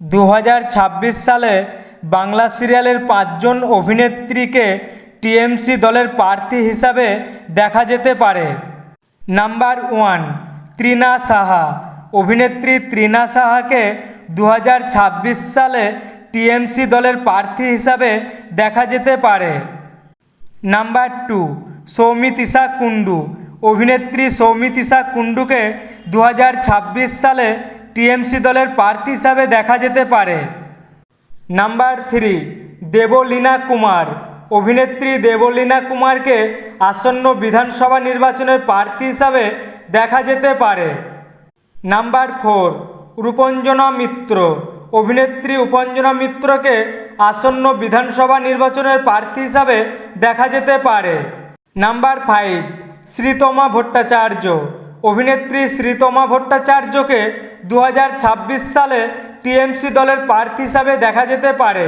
দু হাজার ছাব্বিশ সালে বাংলা সিরিয়ালের পাঁচজন অভিনেত্রীকে টিএমসি দলের প্রার্থী হিসাবে দেখা যেতে পারে। Number one, Trina Saha. অভিনেত্রী ত্রিনা সাহাকে দু হাজার ছাব্বিশ সালে টিএমসি দলের প্রার্থী হিসাবে দেখা যেতে পারে। Number two, Soumitrisha Kundu. অভিনেত্রী সৌমিতিশা কুণ্ডুকে দু হাজার ছাব্বিশ সালে টিএমসি দলের প্রার্থী হিসাবে দেখা যেতে পারে। Number three, Debleena Kumar. অভিনেত্রী দেবলীনা কুমারকে আসন্ন বিধানসভা নির্বাচনের প্রার্থী হিসাবে দেখা যেতে পারে। Number four, Rupanjana Mitra. অভিনেত্রী উপঞ্জনা মিত্রকে আসন্ন বিধানসভা নির্বাচনের প্রার্থী হিসাবে দেখা যেতে পারে। Number five, Sreetama Bhattacharya. অভিনেত্রী শ্রীতমা ভট্টাচার্যকে দু হাজার ছাব্বিশ সালে টিএমসি দলের প্রার্থী হিসাবে দেখা যেতে পারে।